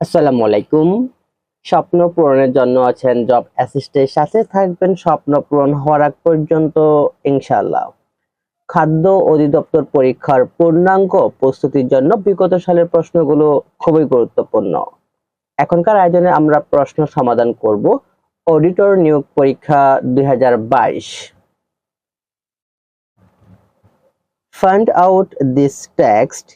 আসসালামু আলাইকুম। স্বপ্ন পূরণের জন্য আছেন জব অ্যাসিস্টের সাথে থাকবেন স্বপ্ন পূরণ হওয়ার আগ পর্যন্ত, ইনশাআল্লাহ। খাদ্য অধিদপ্তর পরীক্ষার পূর্ণাঙ্গ প্রস্তুতির জন্য বিগত সালের প্রশ্নগুলো খুবই গুরুত্বপূর্ণ। এখনকার আয়োজনে আমরা প্রশ্ন সমাধান করব। অডিটর নিয়োগ পরীক্ষা দুই find out this text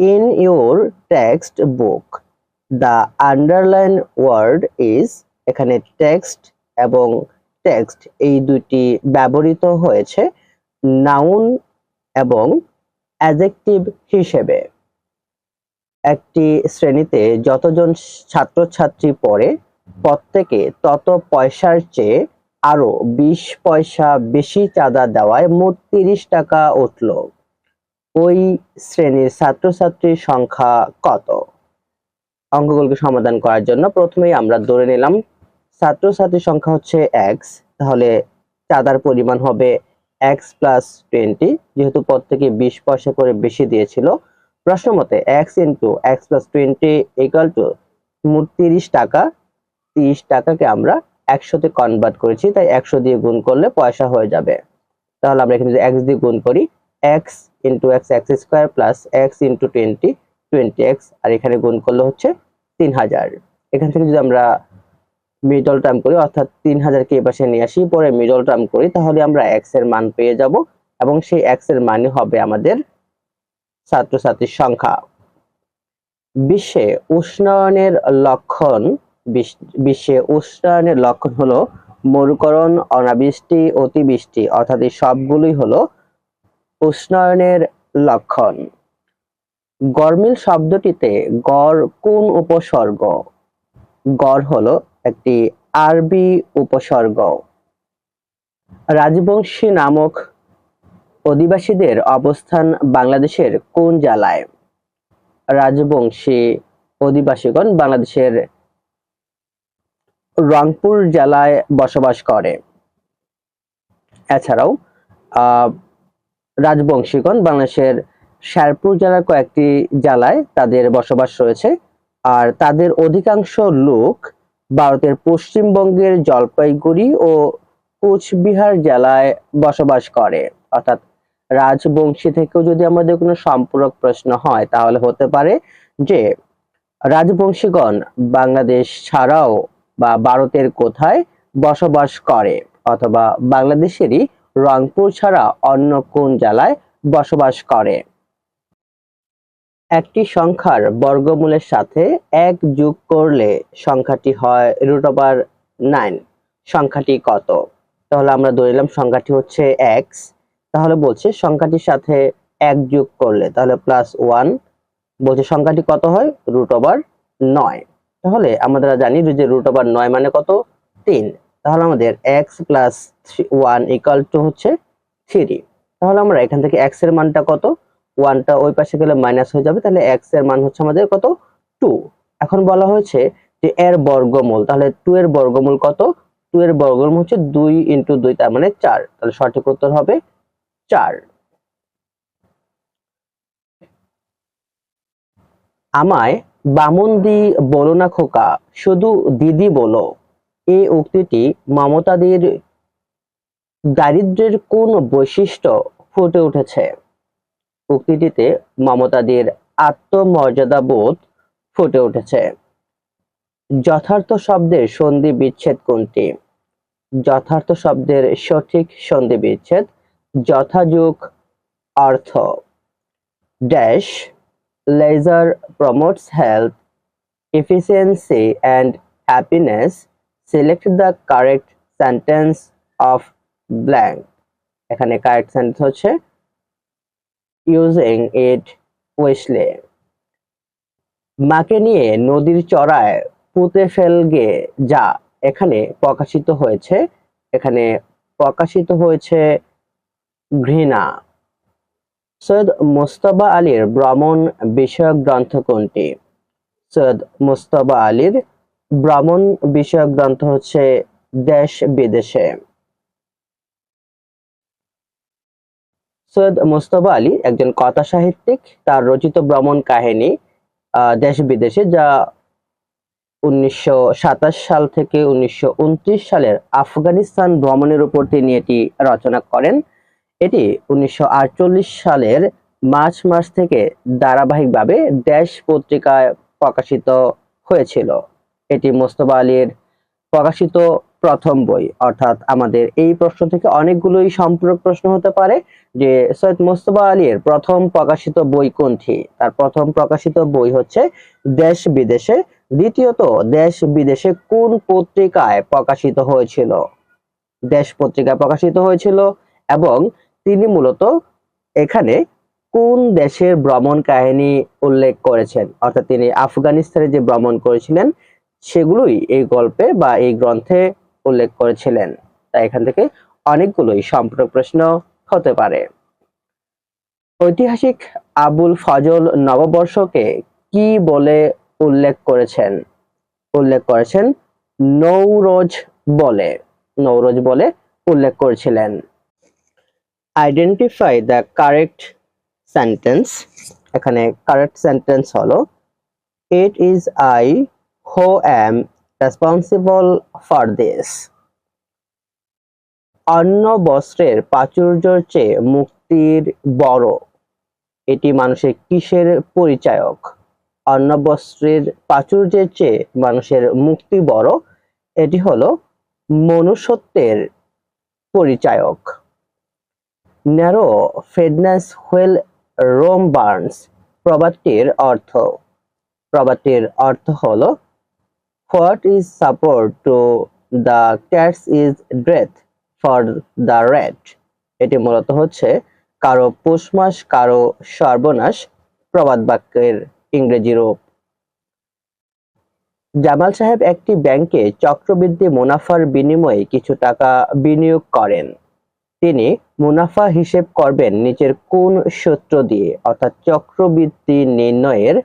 in your your textbook. The underline word is এখানে টেক্সট এবং টেক্সট এই দুটি ব্যবহৃত হয়েছে নাউন এবং অ্যাজেক্টিভ হিসেবে। একটি শ্রেণীতে যতজন ছাত্রছাত্রী পড়ে, প্রত্যেকে তত পয়সার চেয়ে আরও বিশ পয়সা বেশি চাঁদা দেওয়ায় মোট তিরিশ টাকা উঠল। ওই শ্রেণির ছাত্রছাত্রীর সংখ্যা কত? অঙ্কগুলোকে সমাধান করার জন্য প্রথমেই আমরা ধরে নিলাম ছাত্রছাত্রীর সংখ্যা হচ্ছে এক্স তাহলে চাঁদার পরিমাণ হবে এক্স প্লাস টোয়েন্টি যেহেতু প্রত্যেকে বিশ পয়সা করে বেশি দিয়েছিল। প্রশ্ন মতে x into x plus twenty equal to মোট তিরিশ টাকা, তিরিশ টাকাকে আমরা একশোতে কনভার্ট করেছি, তাই একশো দিয়ে গুণ করলে পয়সা হয়ে যাবে। তাহলে আমরা এখানে যদি এক্স দিয়ে গুণ করি x into x x square plus x into twenty twenty x আর এখানে গুণ করলে হচ্ছে তিন হাজার এখান থেকে যদি আমরা মিডল টার্ম করি, অর্থাৎ তিন হাজারকে এপাশে নিয়ে আসি, পরে মিডল টার্ম করি, তাহলে আমরা এক্সের মান পেয়ে যাব এবং সেই এক্সের মানই হবে আমাদের ছাত্রছাত্রীর সংখ্যা। বিশ্বে উষ্ণায়নের লক্ষণ, বিশ- বিশ্বে উষ্ণায়নের লক্ষণ হলো মরুকরণ, অনাবৃষ্টি, অতিবৃষ্টি, অর্থাৎ এই সবগুলোই হলো উষ্ণায়নের লক্ষণ। গরমিল শব্দটিতে গড় কোন উপসর্গ? গড় হলো একটি আরবি উপসর্গ। রাজবংশী নামক অধিবাসীদের অবস্থান বাংলাদেশের কোন জেলায়? রাজবংশী অধিবাসীগণ বাংলাদেশের রংপুর জেলায় বসবাস করে। এছাড়াও রাজবংশীগণ বাংলাদেশের শেরপুর জেলার কয়েকটি জেলায় তাদের বসবাস রয়েছে। আর তাদের অধিকাংশ লোক ভারতের পশ্চিমবঙ্গের জলপাইগুড়ি ও কোচবিহার জেলায় বসবাস করে। অর্থাৎ রাজবংশী থেকেও যদি আমাদের কোনো সম্পূরক প্রশ্ন হয়, তাহলে হতে পারে যে, রাজবংশীগণ বাংলাদেশ ছাড়াও বা ভারতের কোথায় বসবাস করে, অথবা বাংলাদেশেরই রংপুর ছাড়া অন্য কোন জেলায় বসবাস করে। একটি সংখ্যার বর্গমূলের সাথে এক যোগ করলে সংখ্যাটি হয় রুট ওভার নাইন সংখ্যাটি কত? তাহলে আমরা ধরে নিলাম সংখ্যাটি হচ্ছে এক্স তাহলে বলছে সংখ্যাটির সাথে এক যোগ করলে, তাহলে প্লাস ওয়ান বলছে সংখ্যাটি কত হয়? রুট ওভার নয় তাহলে আমরা জানি যে রুট ওভার নয় মানে কত? তিন। তাহলে আমাদের x plus one equal to হচ্ছে থ্রি তাহলে আমরা এখান থেকে এক্সের মানটা কত? ওয়ানটা ওই পাশে গেলে মাইনাস হয়ে যাবে, তাহলে এক্সের মান হচ্ছে আমাদের কত? টু এখন বলা হয়েছে যে এর বর্গমূল, তাহলে টু এর বর্গমূল কত? টু এর বর্গমূল হচ্ছে দুই ইন্টু দুই, তার মানে চার। তাহলে সঠিক উত্তর হবে চার। আমায় বামুনদি বলো না খোকা, শুধু দিদি বলো, এই উক্তিটি মমতাদির দারিদ্র্যের কোন বৈশিষ্ট্য ফুটে উঠেছে? উক্তিটিতে মমতাদির আত্মমর্যাদাবোধ ফুটে উঠেছে যথার্থ শব্দের সন্ধি বিচ্ছেদ কোনটি যথার্থ শব্দের সঠিক সন্ধি বিচ্ছেদ যথাযুগ অর্থ dash leisure promotes health efficiency, and happiness. Select the correct sentence of blank. এখানে কারেক্ট সেন্টেন্স হচ্ছে ইউজিং ইট উইসলে মাকে নিয়ে নদীর চড়ায় পুঁতে ফেলগে যা এখানে প্রকাশিত হয়েছে। এখানে প্রকাশিত হয়েছে ঘৃণা। সৈয়দ মুস্তফা আলীর ভ্রমণ বিষয়ক গ্রন্থ কোনটি? সৈয়দ মুস্তফা আলীর ভ্রমণ বিষয়ক গ্রন্থ হচ্ছে দেশ বিদেশে। সৈয়দ মুস্তফা আলী, একজন কথা সাহিত্যিক, তার রচিত ভ্রমণ কাহিনী দেশ বিদেশে, যা উনিশশো সাল থেকে উনিশশো সালের আফগানিস্তান ভ্রমণের উপর তিনি এটি রচনা করেন। এটি উনিশশো আটচল্লিশ সালের মার্চ মাস থেকে ধারাবাহিকভাবে দেশ পত্রিকায় প্রকাশিত হয়েছিল। এটি মোস্তফা আলীর প্রকাশিত প্রথম বই। অর্থাৎ আমাদের এই প্রশ্ন থেকে অনেকগুলোই সম্পূরক প্রশ্ন হতে পারে যে সৈয়দ মোস্তফা আলীর প্রথম প্রকাশিত বই কোনটি? তার প্রথম প্রকাশিত বই হচ্ছে দেশ বিদেশে। দ্বিতীয়ত, দেশ বিদেশে কোন পত্রিকায় প্রকাশিত হয়েছিল? দেশ পত্রিকায় প্রকাশিত হয়েছিল এবং তিনি মূলত এখানে কোন দেশের ভ্রমণ কাহিনী উল্লেখ করেছেন? অর্থাৎ তিনি আফগানিস্তানে যে ভ্রমণ করেছিলেন, সেগুলোই এই গল্পে বা এই গ্রন্থে উল্লেখ করেছিলেন। তাই এখান থেকে অনেকগুলোই সম্পূরক প্রশ্ন হতে পারে। ঐতিহাসিক আবুল ফজল নববর্ষকে কি বলে উল্লেখ করেছেন? উল্লেখ করেছেন নৌরোজ বলে। নৌরোজ বলে উল্লেখ করেছিলেন। আইডেন্টিফাই দ্য কারেক্ট সেন্টেন্স এখানে কারেক্ট সেন্টেন্স হলো ইট ইজ আই হো অ্যাম রেসপন্সিবল ফর দিস অন্য বস্ত্রের প্রাচুর্যের চেয়ে মুক্তির বড়। এটি মানুষের কিসের পরিচায়ক? অন্য বস্ত্রের প্রাচুর্যের চেয়ে মানুষের মুক্তি বড়? এটি হলো মনুষ্যত্বের পরিচায়ক। Nero fiddles while Rome burns প্রবাদটির অর্থ প্রবাদটির অর্থ হলো what is support to the cats is ড্রেথ for the red এটি মূলত হচ্ছে কারও পুষ মাস কারও সর্বনাশ প্রবাদ বাক্যের ইংরেজি রূপ। জামাল সাহেব একটি ব্যাংকে চক্রবৃদ্ধি মুনাফার বিনিময়ে কিছু টাকা বিনিয়োগ করেন। তিনি মুনাফা হিসেব করবেন নিচের কোন সূত্র দিয়ে? অর্থাৎ চক্রবৃদ্ধি নির্ণয়ের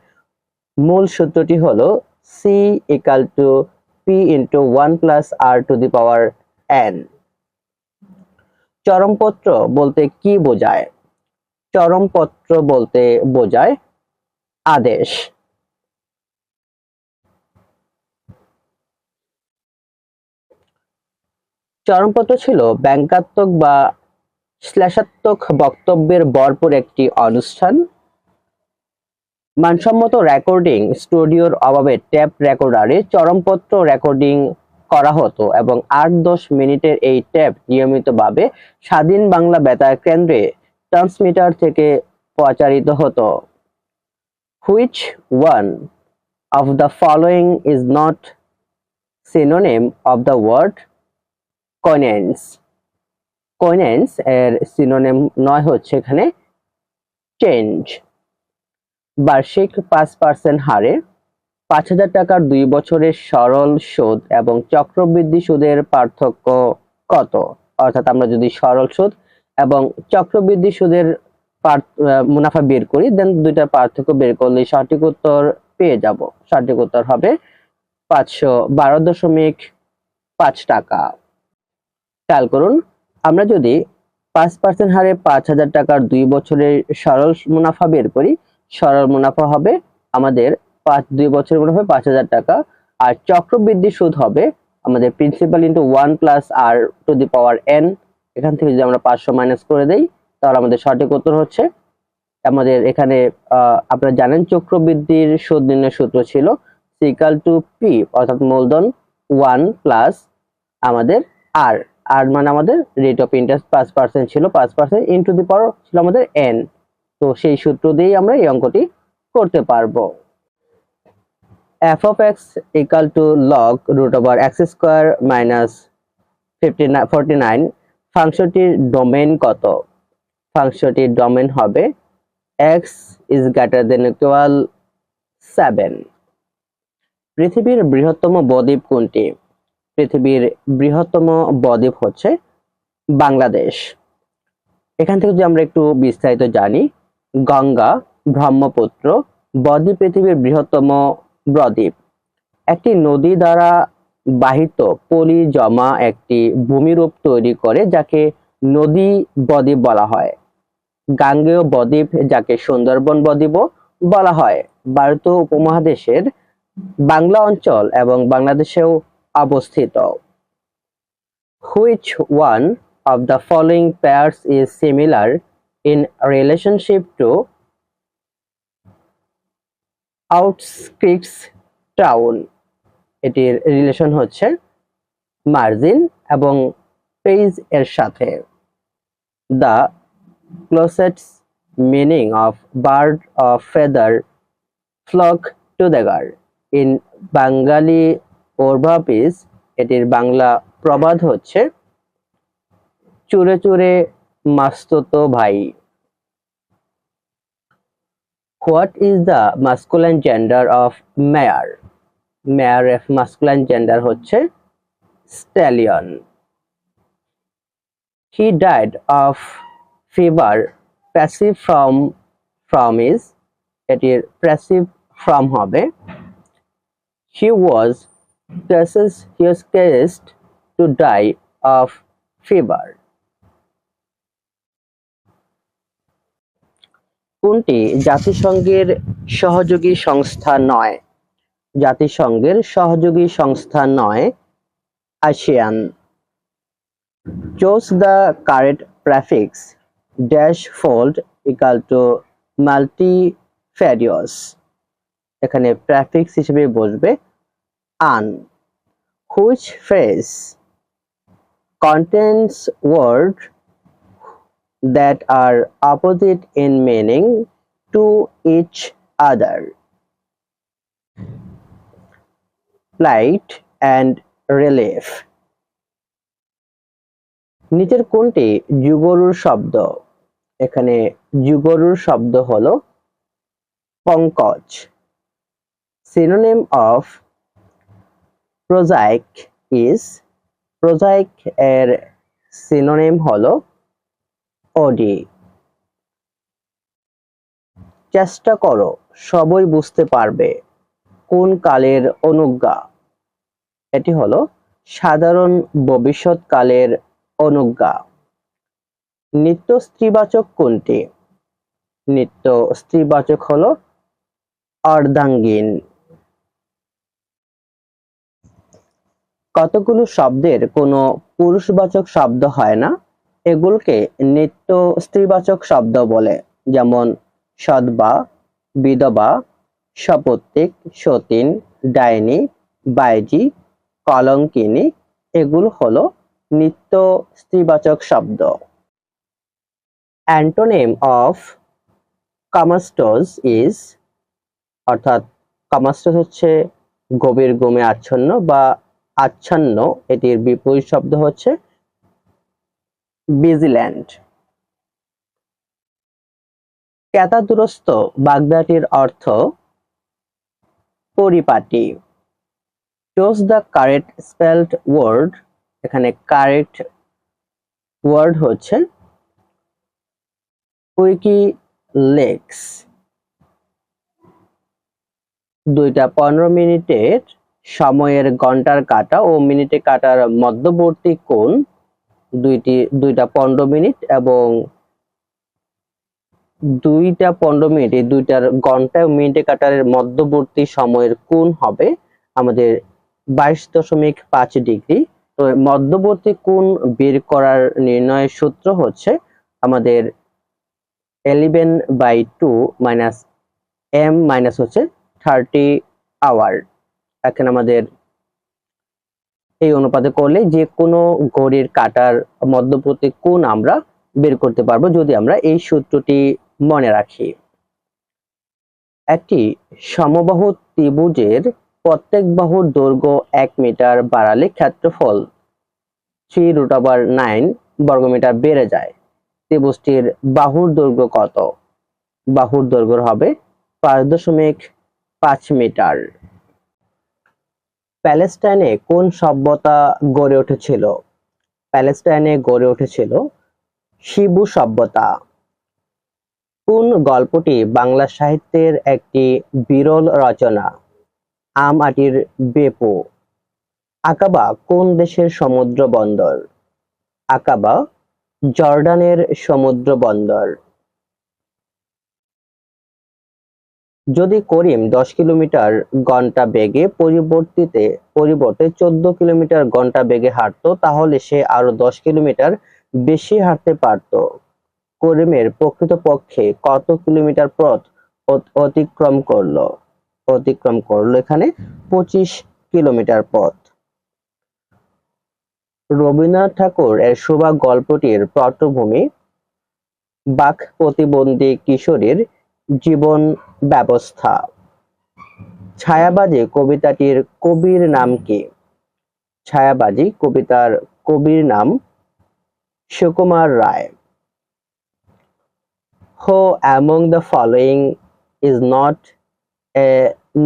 মূল সূত্রটি হলো C equal to P into one plus R to the power N চরমপত্র বলতে কি বোঝায়? চরমপত্র বলতে বোঝায় আদেশ। চরমপত্র ছিল ব্যঙ্গাত্মক বা শ্লেষাত্মক বক্তব্যের ভরপুর একটি অনুষ্ঠান। মানসম্মত রেকর্ডিং স্টুডিওর অভাবে ট্যাপ রেকর্ডারে চরমপত্র রেকর্ডিং করা হতো এবং আট দশ মিনিটের এই ট্যাপ নিয়মিতভাবে স্বাধীন বাংলা বেতার কেন্দ্রে ট্রান্সমিটার থেকে প্রচারিত হতো। Which one of the following is not synonym of the word coins coins এর সিনোনেম নয় হচ্ছে এখানে চেঞ্জ বার্ষিক পাঁচ পার্সেন্ট হারে পাঁচ হাজার টাকার দুই বছরের সরল সুদ এবং চক্রবৃদ্ধি সুদের পার্থক্য কত? অর্থাৎ আমরা যদি সরল সুদ এবং চক্রবৃদ্ধি সুদের মুনাফা বের করি দেন দুইটার পার্থক্য বের করলে সঠিক উত্তর পেয়ে যাব। সঠিক উত্তর হবে পাঁচশো বারো দশমিক পাঁচ টাকা। খেয়াল করুন, আমরা যদি পাঁচ পার্সেন্ট হারে পাঁচ হাজার টাকার দুই বছরের সরল মুনাফা বের করি সরল মুনাফা হবে আমাদের পাঁচ, দুই বছরের মুনাফা পাঁচ হাজার টাকা। আর চক্রবৃদ্ধি সুদ হবে আমাদের principal into one plus R to the power N এখান থেকে যদি আমরা পাঁচশো মাইনাস করে দেই, তাহলে আমাদের সঠিক উত্তর হচ্ছে, আমাদের এখানে আপনারা জানেন চক্রবৃদ্ধির সুদ নির্ণয় সূত্র ছিল সিকাল টু পি অর্থাৎ মূলধন ওয়ান প্লাস আমাদের আর আর মানে আমাদের রেট অফ ইন্টারেস্ট পাঁচ পার্সেন্ট ছিল, পাঁচ পার্সেন্ট ইন্টু দি পাওয়ার ছিল আমাদের এন তো সেই সূত্র দিয়েই আমরা এই অঙ্কটি করতে পারব। F of x equal to log root over x square minus fifty ফাংশনটির ডোমেন কত? ফাংশনটির ডোমেন হবে x is greater than equal seven পৃথিবীর বৃহত্তম বদ্বীপ কোনটি? পৃথিবীর বৃহত্তম বদ্বীপ হচ্ছে বাংলাদেশ। এখান থেকে যদি আমরা একটু বিস্তারিত জানি গঙ্গা, ব্রহ্মপুত্র, বদ্বীপ পৃথিবীর বৃহত্তম বদ্বীপ একটি নদী দ্বারা বাহিত পলি জমা একটি ভূমিরূপ তৈরি করে, যাকে নদী বদ্বীপ বলা হয়। গাঙ্গেয় বদ্বীপ, যাকে সুন্দরবন বদ্বীপও বলা হয়। ভারতীয় উপমহাদেশের বাংলা অঞ্চল এবং বাংলাদেশেও অবস্থিত। Which one of the following pairs is similar in relationship to outskirts town এটির রিলেশন হচ্ছে মার্জিন এবং পেজ এর সাথে। The closest meaning of bird of feather flock to together in Bengali is এটির বাংলা প্রবাদ হচ্ছে, চুরে চুরে মাস্তুত ভাই। What is the masculine gender of mare mare F masculine gender হচ্ছে stallion he died of fever passive form form is এটির passive from হবে। He was passes he was caused to die of fever কোনটি? জাতিসংঘের সহযোগী সংস্থা নয়। জাতিসংঘের সহযোগী সংস্থা নয় ASEAN choose the correct prefix, dash fold equal to multifarious এখানে প্রেফিক্স হিসেবে বসবে আন। Which phrase, contents word that are opposite in meaning to each other. Light and relief. নিচের কোনটি যুগরুর শব্দ এখানে যুগরুর শব্দ হলো Pankaj synonym of prosaic is prosaic এর সিনোনিম হলো অডি। চেষ্টা করো, সবই বুঝতে পারবে কোন কালের অনুজ্ঞা। এটি হলো সাধারণ ভবিষ্যৎকালের অনুজ্ঞা। নিত্য স্ত্রীবাচক কোনটি? নিত্য স্ত্রীবাচক হলো অর্ধাঙ্গিন। কতগুলো শব্দের কোনো পুরুষবাচক শব্দ হয় না? এগুলোকে নিত্য স্ত্রীবাচক শব্দ বলে। যেমন সদবা বিধবা সপত্তিক সতীন, ডাইনি, বাইজি, কলঙ্কিনী, এগুলো হলো নিত্য স্ত্রীবাচক শব্দ। অ্যান্টোনেম অফ কামাস্টোজ ইজ, অর্থাৎ কামাস্টোজ হচ্ছে গভীর গমে আচ্ছন্ন বা আচ্ছন্ন, এটির বিপরীত শব্দ হচ্ছে ভিজিল্যান্ড ক্যাতাদুরস্ত বাগদাটির অর্থ পরিপাটি। Choose the correct spelled word এখানে কারেক্ট ওয়ার্ড হচ্ছে উইকি লেক্স দুইটা পনেরো মিনিটের সময়ের ঘণ্টার কাটা ও মিনিটে কাটার মধ্যবর্তী কোণ দুইটি, দুইটা পনেরো মিনিট এবং দুইটা পনেরো মিনিট, এই দুইটার ঘণ্টা মিনিটে কাটার মধ্যবর্তী সময়ের কোণ হবে আমাদের বাইশ দশমিক পাঁচ ডিগ্রি। তো মধ্যবর্তী কোণ বের করার নির্ণয়ের সূত্র হচ্ছে আমাদের eleven by two minus M minus হচ্ছে থার্টি আওয়ার এখন আমাদের এই অনুপাতে করলে যে কোনো ঘড়ির কাটার মধ্যবর্তী কোণ আমরা বের করতে পারব যদি আমরা এই সূত্রটি মনে রাখি। একটি সমবাহু ত্রিভুজের প্রত্যেক বাহুর দৈর্ঘ্য এক মিটার বাড়ালে ক্ষেত্রফল থ্রি রুট ওভার নাইন বর্গমিটার বেড়ে যায়। ত্রিভুজটির বাহুর দৈর্ঘ্য কত? বাহুর দৈর্ঘ্য হবে পাঁচ দশমিক পাঁচ মিটার। প্যালেস্টাইনে কোন সভ্যতা গড়ে উঠেছিল? প্যালেস্টাইনে গড়ে উঠেছিল শিবু সভ্যতা। কোন গল্পটি বাংলা সাহিত্যের একটি বিরল রচনা? আম আটির বেপু। আকাবা কোন দেশের সমুদ্র বন্দর? আকাবা জর্ডানের সমুদ্র বন্দর। যদি করিম দশ কিলোমিটার ঘণ্টা বেগে পরিবর্তিতে, পরিবর্তে চোদ্দ কিলোমিটার ঘণ্টা বেগে হাঁটতো, তাহলে সে আরও দশ কিলোমিটার বেশি হাঁটতে পারত। করিমের প্রকৃতপক্ষে কত কিলোমিটার পথ অতিক্রম করল? অতিক্রম করল এখানে পঁচিশ কিলোমিটার পথ। রবীন্দ্রনাথ ঠাকুর এর শোভা গল্পটির পটভূমি বাক প্রতিবন্ধী কিশোরীর জীবন ব্যবস্থা। ছায়াবাজি কবিতাটির কবির নাম কি? ছায়াবাজি কবিতার কবির নাম Sukumar Ray. Who, among the following is not a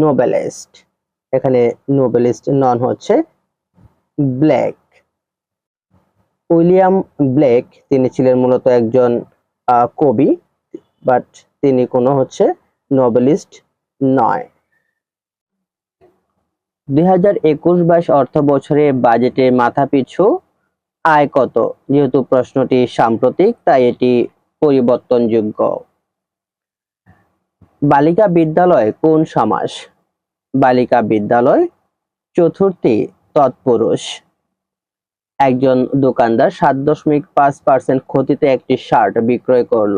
nobelist. এখানে নোবেলিস্ট নন হচ্ছে ব্ল্যাক উইলিয়াম ব্লেক, তিনি ছিলেন মূলত একজন কবি, বাট তিনি কোনো হচ্ছে নোবেলিস্ট নয়। দুই হাজার অর্থ বছরে বাজেটে মাথাপিছু আয় কত? যেহেতু প্রশ্নটি সাম্প্রতিক, তাই এটি পরিবর্তনযোগ্য। বালিকা বিদ্যালয় কোন সমাস? বালিকা বিদ্যালয় চতুর্থী তৎপুরুষ। একজন দোকানদার সাত দশমিক পাঁচ পার্সেন্ট ক্ষতিতে একটি শার্ট বিক্রয় করল।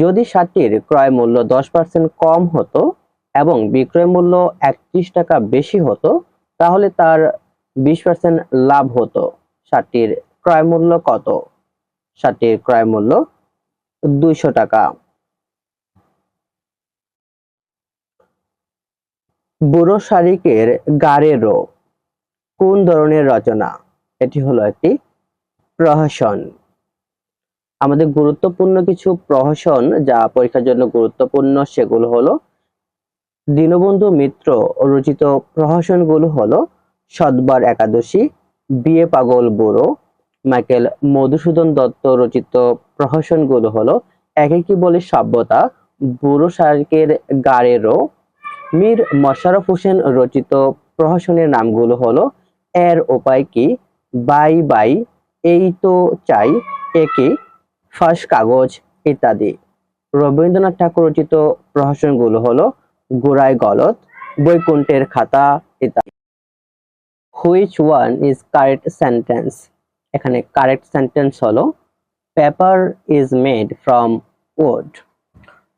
যদি শার্টটির ক্রয় মূল্য দশ পার্সেন্ট কম হতো এবং বিক্রয় মূল্য একত্রিশ টাকা বেশি হতো, তাহলে তার বিশ পার্সেন্ট লাভ হতো। শার্টটির ক্রয় মূল্য কত? শার্টটির ক্রয় মূল্য দুইশো টাকা। বুড়ো শারিকের গাড়েরও কোন ধরনের রচনা? এটি হলো একটি প্রহসন। আমাদের গুরুত্বপূর্ণ কিছু প্রহসন যা পরীক্ষার জন্য গুরুত্বপূর্ণ সেগুলো হলো দীনবন্ধু মিত্র রচিত প্রহসনগুলো হলো সদবার একাদশী, বিয়ে পাগল বুড়ো, মাইকেল মধুসূদন দত্ত রচিত প্রহসনগুলো হলো একে কি বলে সভ্যতা, বুড়ো শার্কের গাড়েরও মীর মশারফ হোসেন রচিত প্রহসনের নামগুলো হলো এর উপায় কি, বাই বাই, এই তো চাই একে ফাঁস, কাগজ ইত্যাদি। রবীন্দ্রনাথ ঠাকুর রচিত প্রহসনগুলো হলো গোড়ায় গলত বৈকুণ্ঠের খাতা ইত্যাদি। Which one is correct sentence এখানে কারেক্ট সেন্টেন্স হলো paper is made from wood.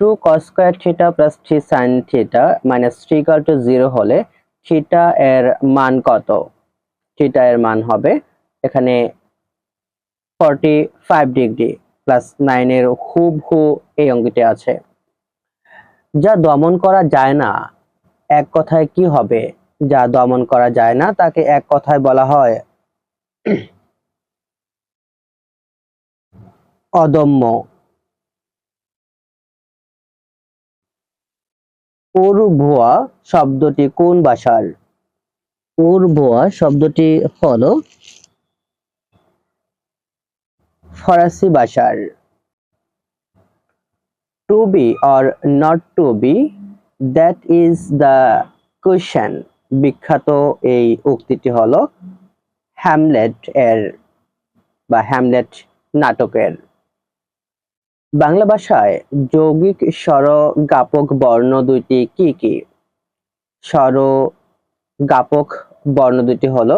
Two cos square theta plus three sine theta minus three equal to zero হলে থিটা এর মান কত? থিটা এর মান হবে এখানে ফর্টি ফাইভ ডিগ্রি প্লাস নাইনের হুবহু এই অঙ্কটি আছে। যা দমন করা যায় না, এক কথায় কি হবে? যা দমন করা যায় না, তাকে এক কথায় বলা হয় অদম্য। উর্ভুয়া শব্দটি কোন ভাষার? উর্ভুয়া শব্দটি হলো ফরাসি ভাষার। To be or not to be that is the question বিখ্যাত এই উক্তিটি হলো হ্যামলেট এর বা হ্যামলেট নাটকের। বাংলা ভাষায় যৌগিক স্বর গাপক বর্ণ দুইটি কি কি? স্বর গাপক বর্ণ দুটি হলো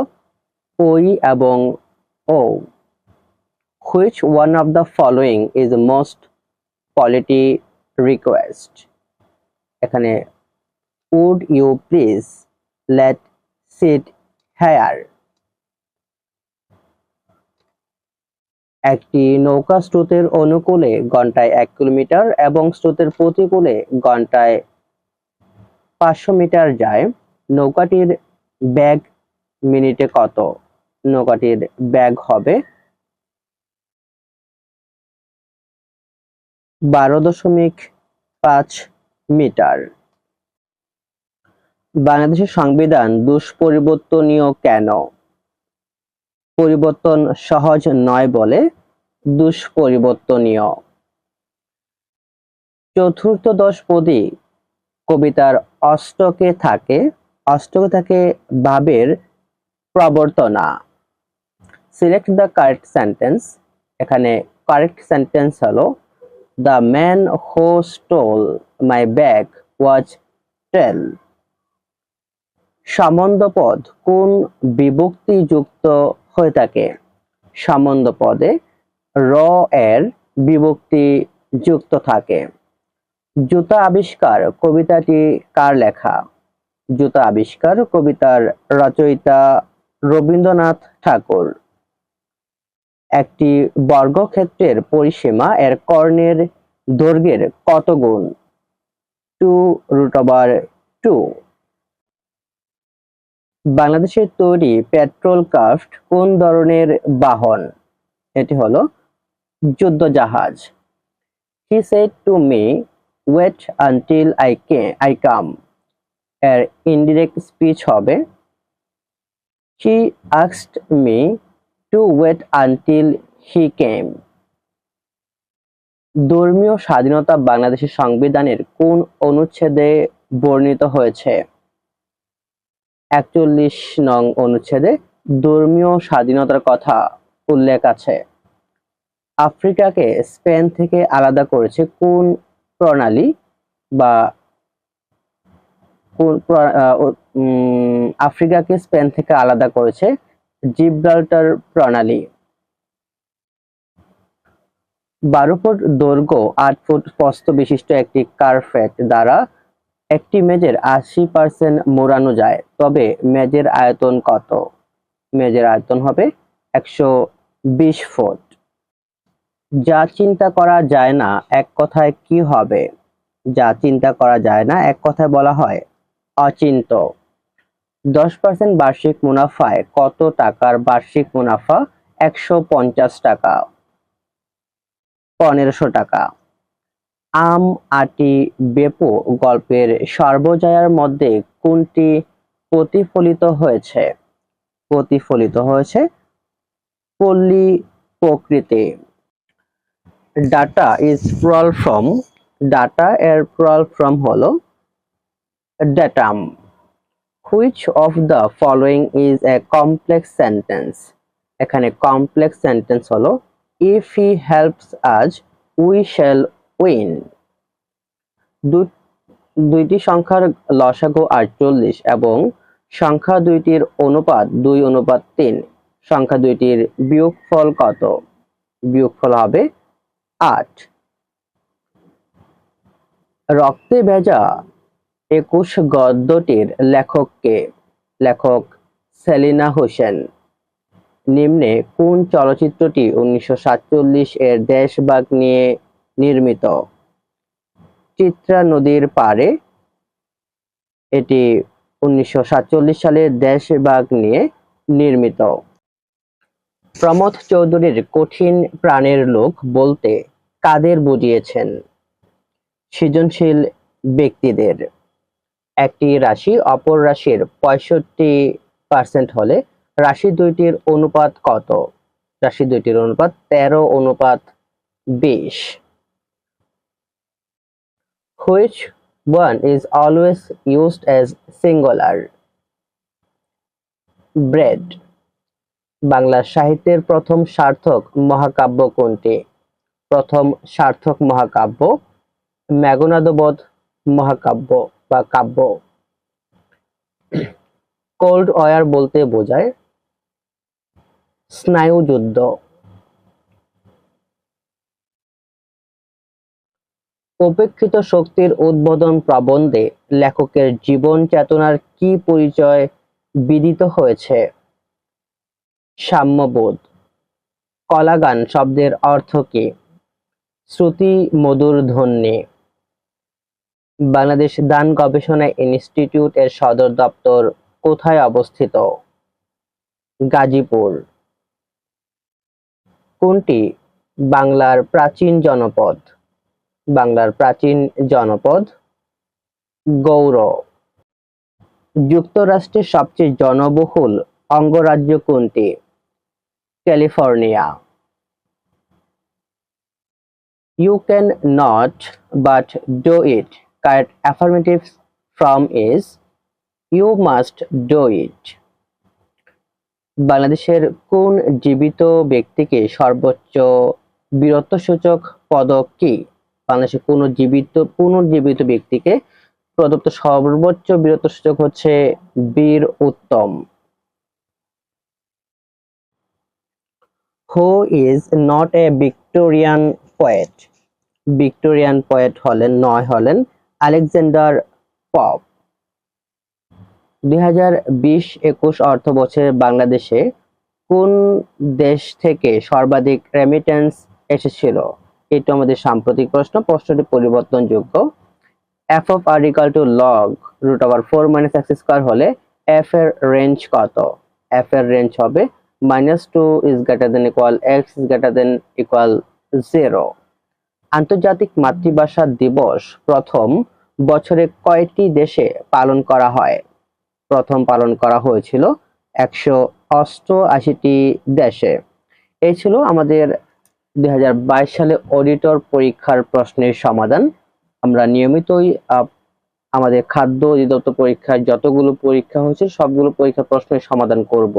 ওই এবং ও which one of the following is most quality request এখানে would you please let sit here একটি নৌকা স্রোতের অনুকূলে ঘন্টায় এক কিলোমিটার এবং স্রোতের প্রতিকূলে ঘন্টায় পাঁচশো মিটার যায়। নৌকাটির ব্যাগ মিনিটে কত? নৌকাটির ব্যাগ হবে বারো দশমিক পাঁচ মিটার। বাংলাদেশের সংবিধান দুষ্পরিবর্তনীয় কেন? পরিবর্তন সহজ নয় বলে দুষ্পরিবর্তনীয়। চতুর্থ দশ পদী কবিতার অষ্টকে থাকে অষ্টকে থাকে ভাবের প্রবর্তনা। সিলেক্ট দ্য কারেক্ট সেন্টেন্স এখানে কারেক্ট সেন্টেন্স হলো the man who stole my bag was tall সম্বন্ধ পদ কোন বিভক্তি যুক্ত হয়ে থাকে? সম্বন্ধ পদে র এর বিভক্তি যুক্ত থাকে। জুতা আবিষ্কার কবিতাটি কার লেখা? জুতা আবিষ্কার কবিতার রচয়িতা রবীন্দ্রনাথ ঠাকুর। একটি বর্গক্ষেত্রের পরিসীমা এর কর্ণের দৈর্ঘ্যের কত গুণ? Two root over two. বাংলাদেশের তৈরি পেট্রোল ক্রাফট কোন ধরনের বাহন? এটি হলো যুদ্ধ জাহাজ। He said to me wait until I K I come এর ইনডিরেক্ট স্পিচ হবে he asked me to wait until he came ধর্মীয় স্বাধীনতা বাংলাদেশের সংবিধানের কোন অনুচ্ছেদে বর্ণিত হয়েছে? একচল্লিশ নং অনুচ্ছেদে ধর্মীয় স্বাধীনতার কথা উল্লেখ আছে। আফ্রিকাকে স্পেন থেকে আলাদা করেছে কোন প্রণালী বা কোন আফ্রিকাকে স্পেন থেকে আলাদা করেছে জিব্রাল্টার প্রণালী। বারো ফুট দৈর্ঘ্য, আট ফুট প্রস্থ বিশিষ্ট একটি কার্পেট দ্বারা একটি মেজের আশি পার্সেন্ট মোড়ানো যায়। তবে মেজের আয়তন কত? মেজের আয়তন হবে একশো বিশ ফুট। যা চিন্তা করা যায় না, এক কথায় কি হবে? যা চিন্তা করা যায় না, এক কথায় বলা হয় অচিন্ত দশ পার্সেন্ট বার্ষিক মুনাফায় কত টাকার বার্ষিক মুনাফা? একশো পঞ্চাশ টাকা। পনেরোশো টাকা। আম, আটি, বেপো গল্পের সর্বজয়ার মধ্যে কোনটি প্রতিফলিত হয়েছে? প্রতিফলিত হয়েছে পল্লী প্রকৃতি। Data is plural form data এর প্রল ফ্রম হলো datum which of the following is a complex sentence এখানে কমপ্লেক্স সেন্টেন্স হলো if he helps us we shall win দুইটি সংখ্যার লসাগু আটচল্লিশ এবং সংখ্যা দুইটির অনুপাত দুই, অনুপাত তিন। সংখ্যা দুইটির বিয়োগফল কত? বিয়োগফল হবে আট। রক্তে ভেজা একুশ গদ্যটির লেখককে লেখক সেলিনা হোসেন। নিম্নে কোন চলচ্চিত্রটি উনিশশো সাতচল্লিশ এর দেশভাগ নিয়ে নির্মিত? চিত্রা নদীর পারে এটি উনিশশো সাতচল্লিশ সালে দেশভাগ নিয়ে নির্মিত। প্রমথ চৌধুরীর কঠিন প্রাণের লোক বলতে কাদের বুঝিয়েছেন? সৃজনশীল ব্যক্তিদের। একটি রাশি, অপর রাশির পঁয়ষট্টি পার্সেন্ট হলে রাশি দুইটির অনুপাত কত? রাশি দুইটির অনুপাত তেরো, অনুপাত বিশ। Which one is always used as singular bread Bangla সাহিত্যের প্রথম সার্থক মহাকাব্য কোনটি? প্রথম সার্থক মহাকাব্য, মেঘনাদবধ মহাকাব্য। বা কাব্য। কোল্ড ওয়ার বলতে বোঝায় স্নায়ুযুদ্ধ উপেক্ষিত শক্তির উদ্বোধন প্রবন্ধে লেখকের জীবন চেতনার কি পরিচয় বিদিত হয়েছে? সাম্যবোধ। কলাগান শব্দের অর্থ কি? শ্রুতি মধুর ধ্বনি। বাংলাদেশ দান গবেষণা ইনস্টিটিউট এর সদর দপ্তর কোথায় অবস্থিত? গাজীপুর। কোনটি? বাংলার প্রাচীন জনপদ। বাংলার প্রাচীন জনপদ গৌর। যুক্তরাষ্ট্রের সবচেয়ে জনবহুল অঙ্গরাজ্য কোনটি? California. You can not, but do it. Correct affirmative from is you must do it. বাংলাদেশের কোন জীবিত ব্যক্তিকে সর্বোচ্চ বীরত্বসূচক পদক কি? বাংলাদেশের কোন জীবিত, পুনর্জীবিত ব্যক্তিকে প্রদত্ত সর্বোচ্চ বীরত্ব সূচক হচ্ছে বীর উত্তম। Who is not a Victorian poet Victorian poet হলেন, নয় হলেন আলেকজান্ডার পপ। দুই হাজার বিশ একুশ অর্থ বছরে বাংলাদেশে কোন দেশ থেকে সর্বাধিক রেমিটেন্স এসেছিল? এটা আমাদের সাম্প্রতিক প্রশ্ন। প্রশ্নটি পরিবর্তনযোগ্য। F of R equal to log root over four minus x square হলে এফ এর রেঞ্জ কত? এফ এর রেঞ্জ হবে minus two is greater than equal x is greater than equal zero আন্তর্জাতিক মাতৃভাষা দিবস প্রথম বছরে কয়টি দেশে পালন করা হয়? প্রথম পালন করা হয়েছিল একশো অষ্টআশিটি দেশে। এই ছিল আমাদের দুই হাজার বাইশ সালে অডিটর পরীক্ষার প্রশ্নের সমাধান। আমরা নিয়মিতই আমাদের খাদ্য অধিদপ্তর পরীক্ষার যতগুলো পরীক্ষা হয়েছে, সবগুলো পরীক্ষার প্রশ্নের সমাধান করব।